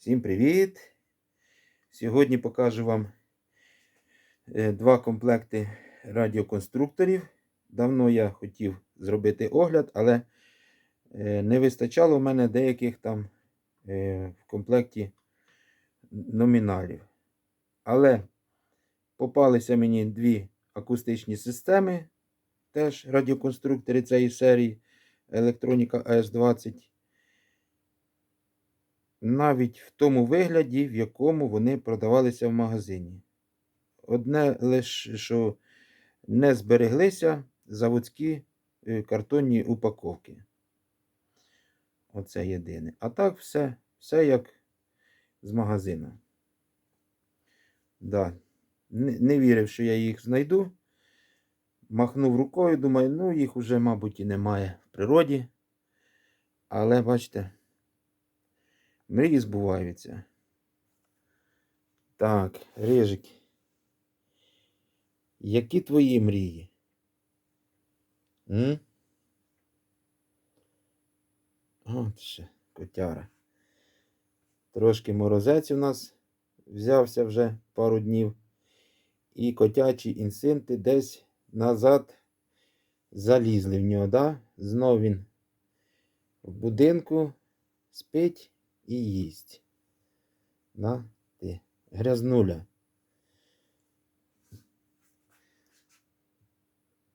Всім привіт! Сьогодні покажу вам е, два комплекти радіоконструкторів. Давно я хотів зробити огляд, але е, не вистачало в мене деяких там е, в комплекті номіналів. Але попалися мені дві акустичні системи, теж радіоконструктори цієї серії Електроніка AS20 навіть в тому вигляді, в якому вони продавалися в магазині. Одне лише, що не збереглися заводські е, картонні упаковки. Оце єдине. А так все, все як з магазину. Да. Не вірив, що я їх знайду. Махнув рукою, думаю, ну їх уже, мабуть, і немає в природі. Але бачите. Мрії збуваються. Так, Рижик. Які твої мрії? М? От ще котяра. Трошки морозець у нас взявся вже пару днів. І котячі інсинти десь назад залізли в нього, да? Знов він в будинку спить і їсть. На ти. Грязнуля.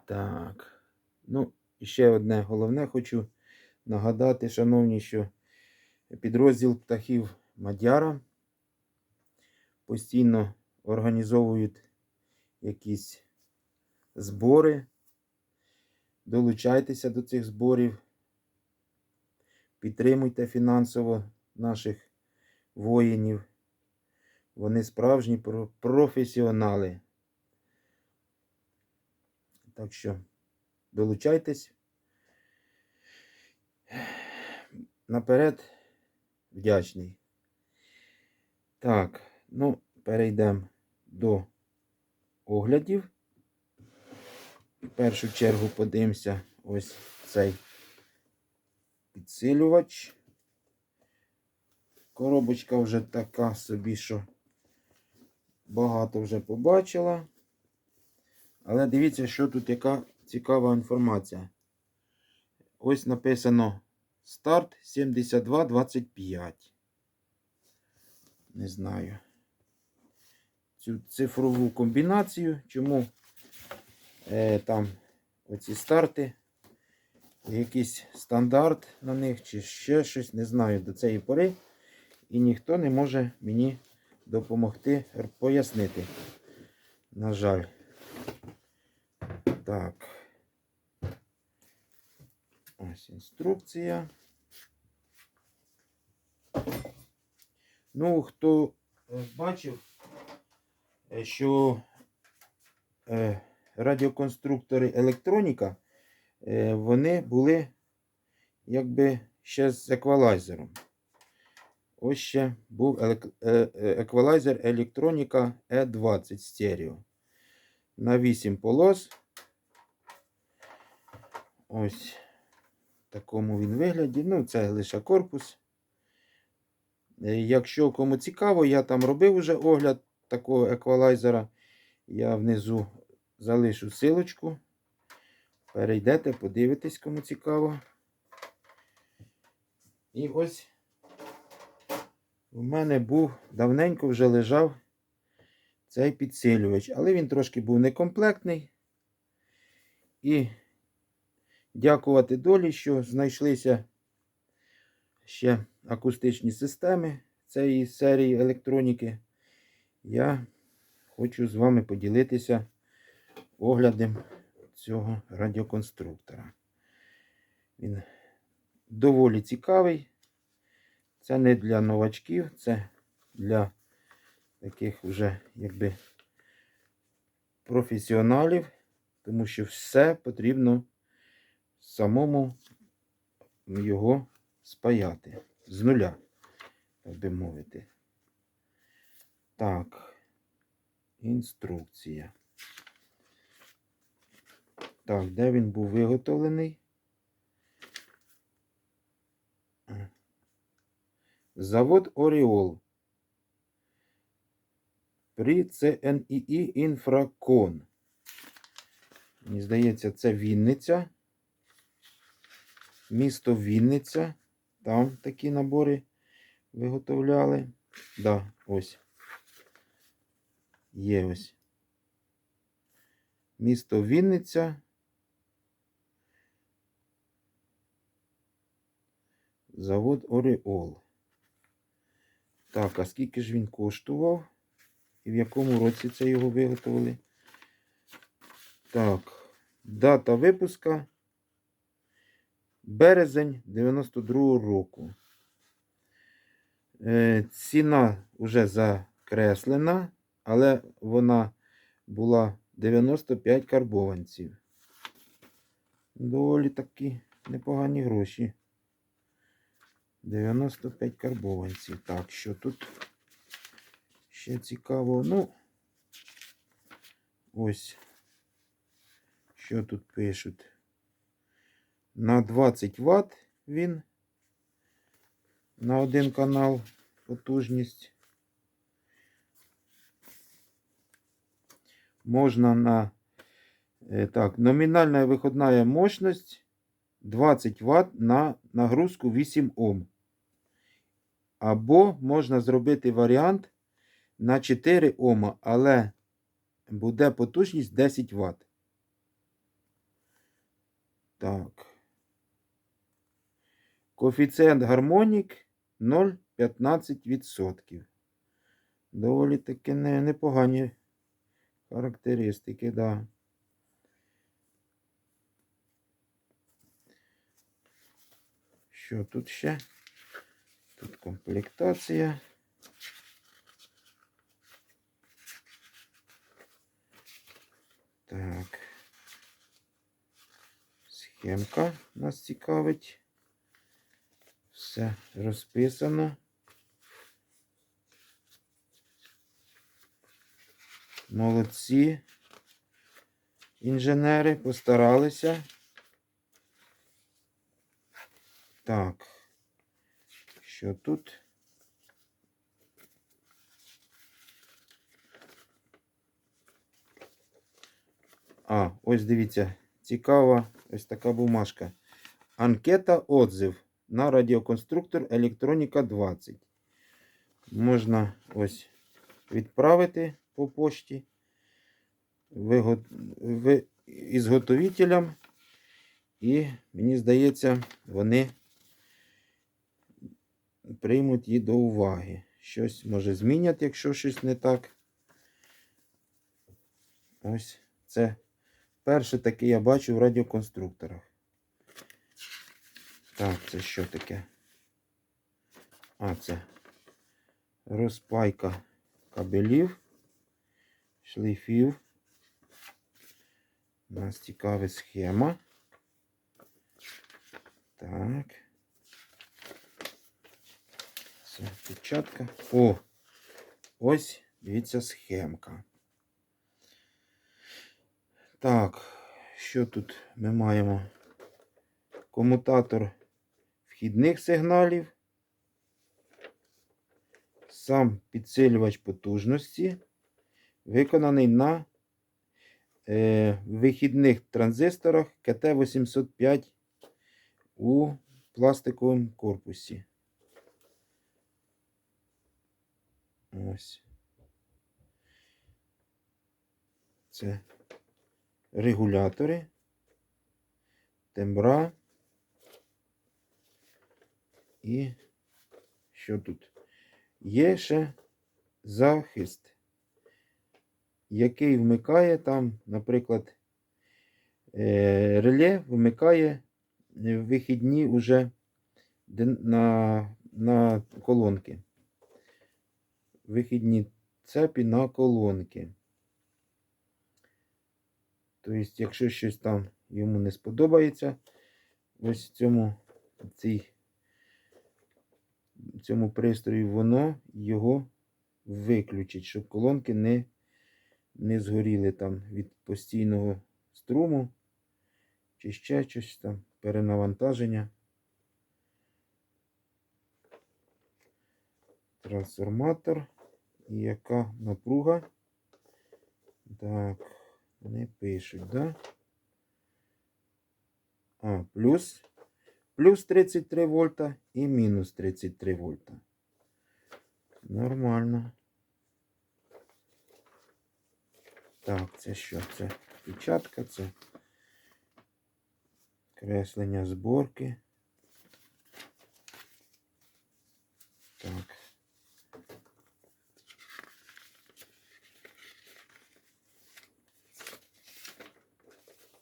Так. Ну, ще одне головне хочу нагадати, шановні, що підрозділ птахів Мадяра постійно організовують якісь збори. Долучайтеся до цих зборів. Підтримуйте фінансово наших воїнів. Вони справжні професіонали. Так що долучайтесь. Наперед вдячний. Так, ну, перейдемо до оглядів. В першу чергу подивимося ось цей підсилювач. Коробочка вже така собі, що багато вже побачила. Але дивіться, що тут яка цікава інформація. Ось написано старт 7225. Не знаю. Цю цифрову комбінацію, чому е, там оці старти, якийсь стандарт на них, чи ще щось, не знаю до цієї пори і ніхто не може мені допомогти пояснити. На жаль. Так. Ось інструкція. Ну, хто е, бачив, е, що е, радіоконструктори електроніка, вони були якби ще з еквалайзером. Ось ще був е, е, еквалайзер електроніка E20 стерео. На 8 полос. Ось в такому він вигляді. Ну, це лише корпус. Е, якщо кому цікаво, я там робив уже огляд такого еквалайзера. Я внизу залишу силочку. Перейдете, подивитесь, кому цікаво. І ось у мене був давненько вже лежав цей підсилювач, але він трошки був некомплектний. І дякувати долі, що знайшлися ще акустичні системи цієї серії електроніки. Я хочу з вами поділитися оглядом цього радіоконструктора. Він доволі цікавий. Це не для новачків, це для таких вже якби професіоналів, тому що все потрібно самому його спаяти з нуля, так би мовити. Так, інструкція. Так, де він був виготовлений? Завод Оріол. При ЦНІІ Інфракон. Мені здається, це Вінниця. Місто Вінниця. Там такі набори виготовляли. Да, ось. Є ось. Місто Вінниця. Завод Оріол. Так, а скільки ж він коштував? І в якому році це його виготовили? Так, дата випуска березень 92-го року. Е, ціна вже закреслена, але вона була 95 карбованців. Доволі такі непогані гроші. 95 карбованців. Так, що тут ще цікаво? Ну, ось, що тут пишуть. На 20 Вт він на один канал потужність. Можна на е, так, номінальна виходна мощність 20 Вт на нагрузку 8 Ом. Або можна зробити варіант на 4 Ома, але буде потужність 10 Вт. Так. Коефіцієнт гармонік 0,15%. Доволі таки не, непогані характеристики, да. Що тут ще? Тут комплектація. Так. Схемка нас цікавить. Все розписано. Молодці. Інженери постаралися. Так. Що тут? А, ось дивіться, цікава ось така бумажка. Анкета отзив на радіоконструктор Електроніка 20. Можна ось відправити по пошті ви... ізготовителям. І мені здається, вони приймуть її до уваги. Щось може змінять, якщо щось не так. Ось це перше таке я бачу в радіоконструкторах. Так, це що таке? А, це розпайка кабелів, шлейфів. У нас цікава схема. Так. Це печатка. О! Ось, дивіться, схемка. Так, що тут ми маємо? Комутатор вхідних сигналів. Сам підсилювач потужності виконаний на е, вихідних транзисторах КТ-805 у пластиковому корпусі. Ось. Це регулятори, тембра. І що тут? Є ще захист, який вмикає там, наприклад, е, реле вмикає вихідні уже на, на колонки. Вихідні цепі на колонки. Тобто, якщо щось там йому не сподобається, ось цьому цій цьому пристрої воно його виключить, щоб колонки не, не згоріли там від постійного струму чи ще щось там перенавантаження. трансформатор. І яка напруга? Так, не пишуть, да? А, плюс. Плюс 33 вольта і мінус 33 вольта. Нормально. Так, це що? Це печатка, це креслення зборки. Так.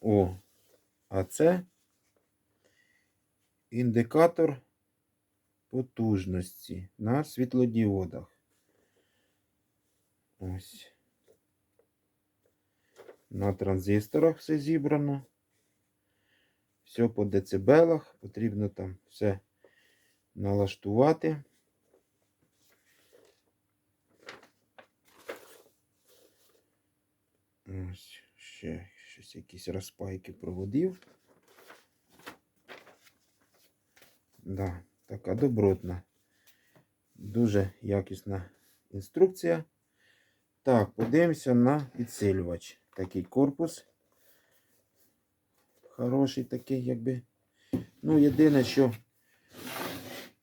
О, а це індикатор потужності на світлодіодах. Ось. На транзисторах все зібрано. Все по децибелах. Потрібно там все налаштувати. Ось ще щось якісь розпайки проводів. Да, така добротна. Дуже якісна інструкція. Так, подивимося на підсилювач. Такий корпус. Хороший такий, якби. Ну, єдине, що в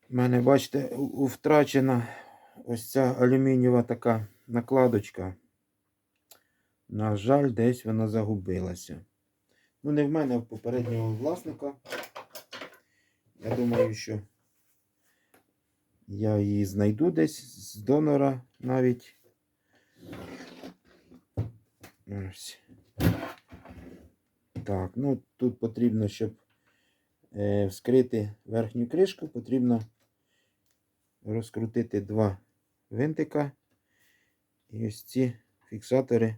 мене, бачите, втрачена ось ця алюмінієва така накладочка. На жаль, десь вона загубилася. Ну, не в мене, а в попереднього власника. Я думаю, що я її знайду десь з донора навіть. Ось. Так, ну тут потрібно, щоб е, вскрити верхню кришку, потрібно розкрутити два винтика. І ось ці фіксатори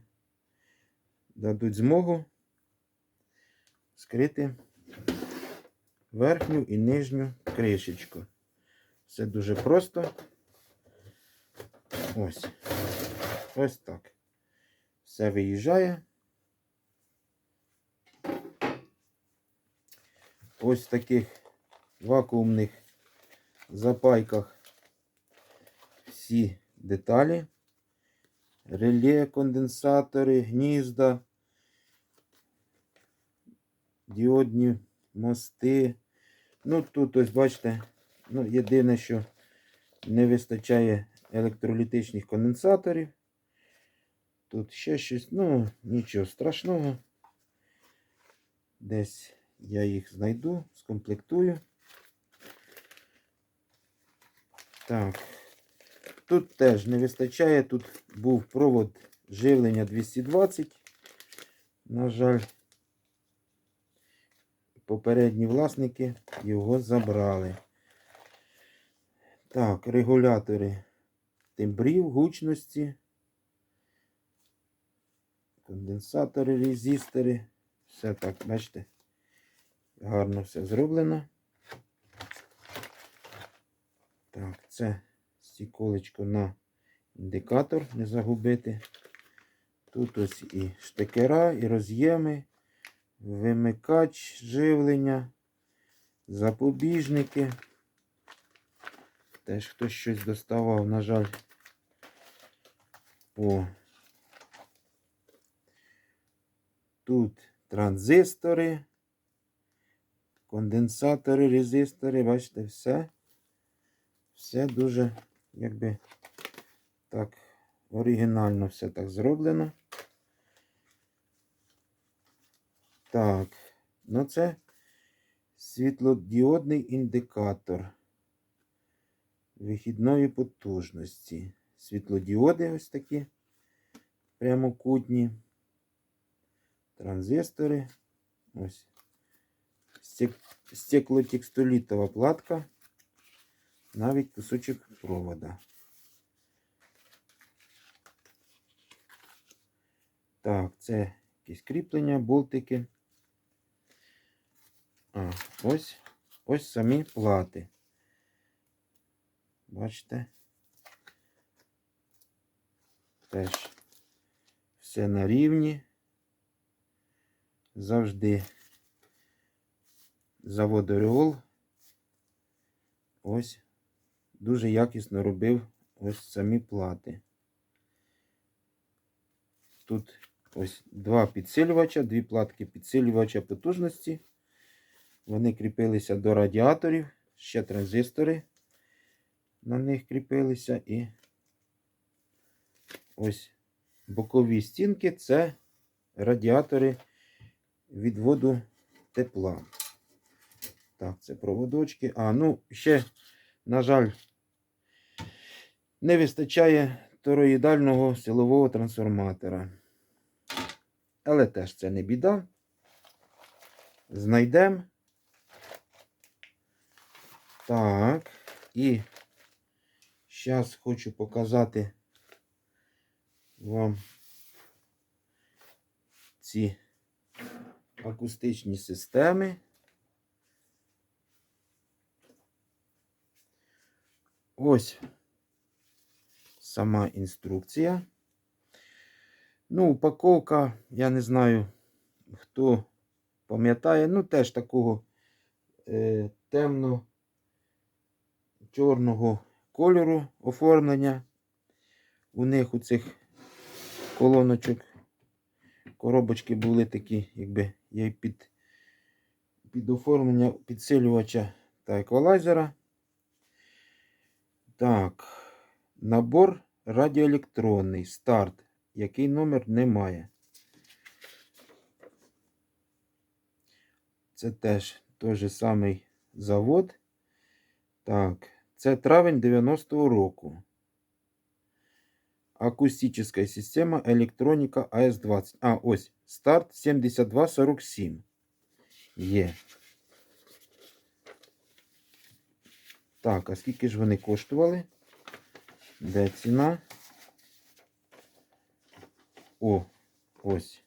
дадуть змогу скрити верхню і нижню кришечку. Все дуже просто. Ось. Ось так. Все виїжджає. Ось в таких вакуумних запайках всі деталі. Реле, конденсатори, гнізда, діодні мости. Ну, тут ось бачите, ну, єдине, що не вистачає електролітичних конденсаторів. Тут ще щось, ну, нічого страшного. Десь я їх знайду, скомплектую. Так. Тут теж не вистачає. Тут був провод живлення 220. На жаль, попередні власники його забрали. Так, регулятори тембрів, гучності, конденсатори, резистори. Все так, бачите, гарно все зроблено. Так, це стіколечко на індикатор, не загубити. Тут ось і штекера, і роз'єми, вимикач живлення, запобіжники. Теж хтось щось доставав, на жаль. О. Тут транзистори, конденсатори, резистори, бачите, все. Все дуже, якби, так, оригінально все так зроблено. Так, ну це світлодіодний індикатор вихідної потужності. Світлодіоди ось такі прямокутні. Транзистори. Ось. Стек- Стеклотекстолітова платка. Навіть кусочок провода. Так, це якісь кріплення, болтики. А, ось, ось самі плати. Бачите? Теж все на рівні. Завжди завод Ореол. Ось дуже якісно робив ось самі плати. Тут ось два підсилювача, дві платки підсилювача потужності. Вони кріпилися до радіаторів, ще транзистори на них кріпилися і ось бокові стінки це радіатори відводу тепла. Так, це проводочки. А, ну, ще, на жаль, не вистачає тороїдального силового трансформатора. Але теж це не біда. Знайдемо. Так, і зараз хочу показати вам ці акустичні системи. Ось сама інструкція. Ну, упаковка, я не знаю, хто пам'ятає, ну, теж такого е, темно-чорного кольору оформлення. У них у цих колоночок коробочки були такі, якби є під, під оформлення підсилювача та еквалайзера. Так, набор радіоелектронний старт. Який номер немає. Це теж той же самий завод. Так, це травень 90-го року. Акустична система електроніка АС-20. А, ось старт 7247. Є. Так, а скільки ж вони коштували? Де ціна? О, ось.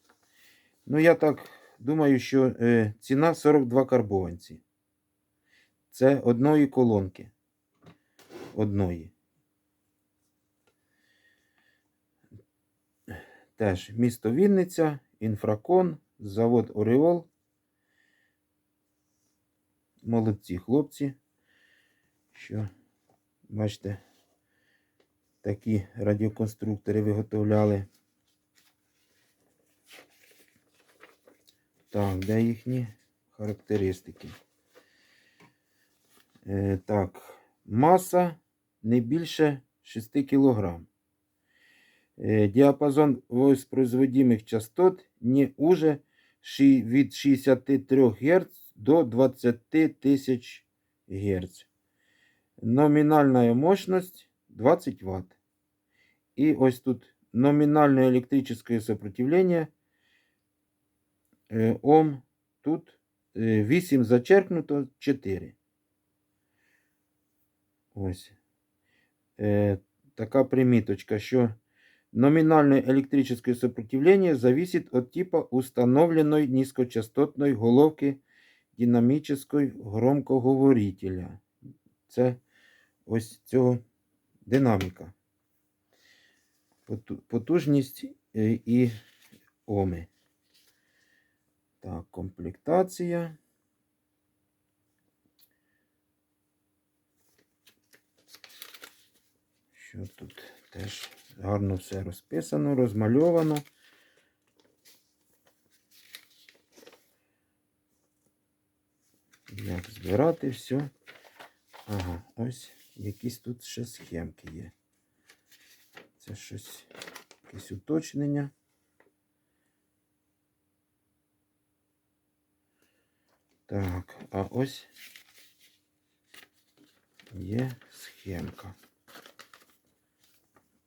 Ну, я так думаю, що е, ціна 42 карбованці. Це одної колонки. Одної. Теж місто Вінниця, Інфракон, завод Оріол. Молодці хлопці. Що, бачите, такі радіоконструктори виготовляли. Так, де їхні характеристики? Е, так, маса не більше 6 кг. Е, діапазон воспроизводимых частот не уже від 63 Гц до 20 тисяч Гц. Номінальна мощність 20 Вт. І ось тут номінальне електричне сопротивлення е, Ом тут е, 8 зачеркнуто 4. Ось. Е, така приміточка, що номинальное электрическое сопротивление зависит от типа установленной низкочастотной головки динамического громкоговорителя. Це ось цього динаміка. Поту- Потужність е, і оми. Так, комплектація. Що тут теж гарно все розписано, розмальовано. Як збирати все. Ага, ось якісь тут ще схемки є. Це щось, якесь уточнення. Так, а ось є схемка.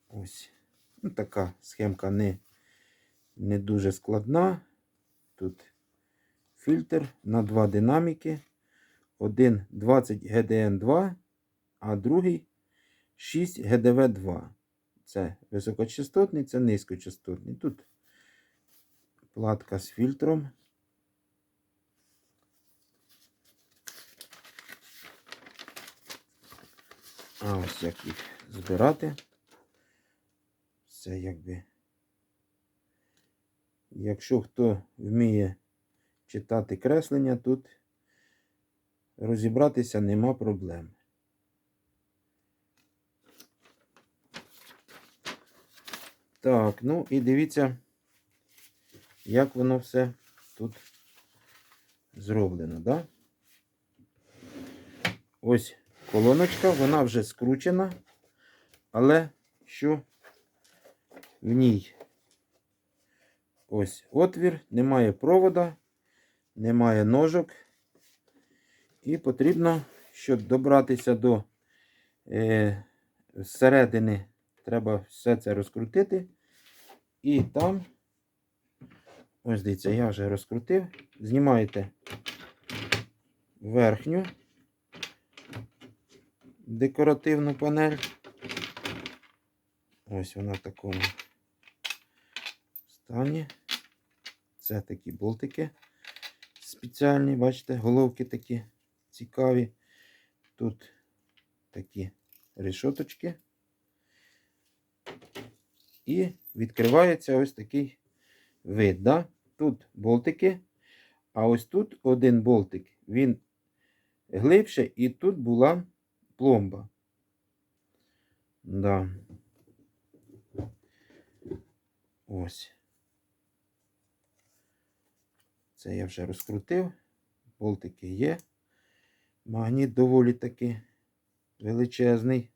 Ось. Ну, така схемка не, не дуже складна. Тут фільтр на два динаміки. Один 20 GDN2, а другий 6 GDV2. Це високочастотний, це низькочастотний. Тут платка з фільтром. А ось як їх збирати. Це якби. Якщо хто вміє читати креслення, тут розібратися нема проблем. Так, ну і дивіться, як воно все тут зроблено, да? Ось колоночка, вона вже скручена, але що в ній? Ось отвір, немає провода, немає ножок. І потрібно, щоб добратися до е, середини, треба все це розкрутити. І там, ось дивіться, я вже розкрутив. Знімаєте верхню декоративну панель. Ось вона в такому стані. Це такі болтики спеціальні, бачите, головки такі цікаві. Тут такі решоточки. І відкривається ось такий вид. Да? Тут болтики, а ось тут один болтик, він глибше, і тут була пломба. Да. Ось. Це я вже розкрутив. Болтики є. Магніт доволі таки величезний.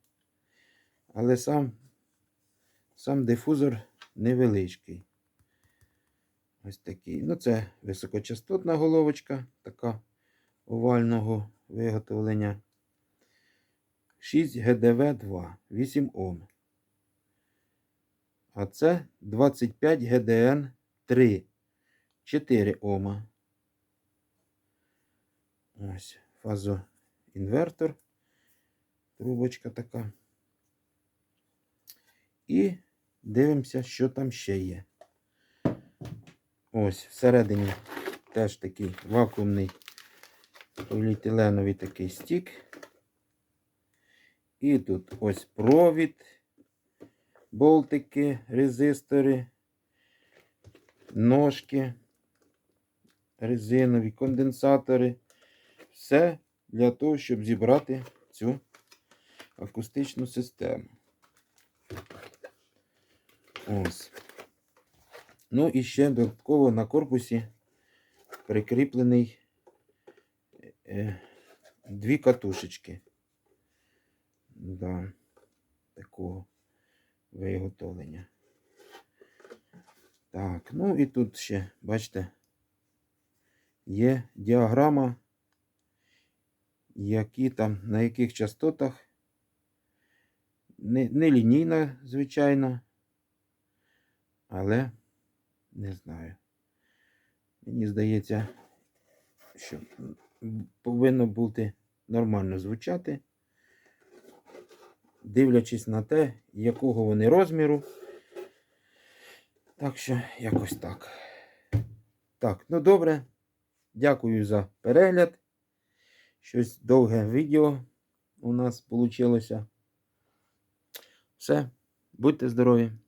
Але сам, сам дифузор невеличкий. Ось такий. Ну, це високочастотна головочка, така овального виготовлення. 6 ГДВ 2, 8 Ом. А це 25 ГДН 3, 4 Ома. Ось фазоінвертор. Трубочка така. І дивимося, що там ще є. Ось всередині теж такий вакуумний поліетиленовий такий стік. І тут ось провід, болтики, резистори, ножки, резинові, конденсатори. Все для того, щоб зібрати цю акустичну систему. Ось. Ну і ще додатково на корпусі прикріплений е, дві катушечки. Да, такого виготовлення. Так, ну і тут ще, бачите, є діаграма, які там, на яких частотах. Не, не лінійна, звичайно, але не знаю. Мені здається, що повинно бути нормально звучати, дивлячись на те, якого вони розміру. Так що, якось так. Так, ну добре. Дякую за перегляд. Щось довге відео у нас вийшло. Все, будьте здорові!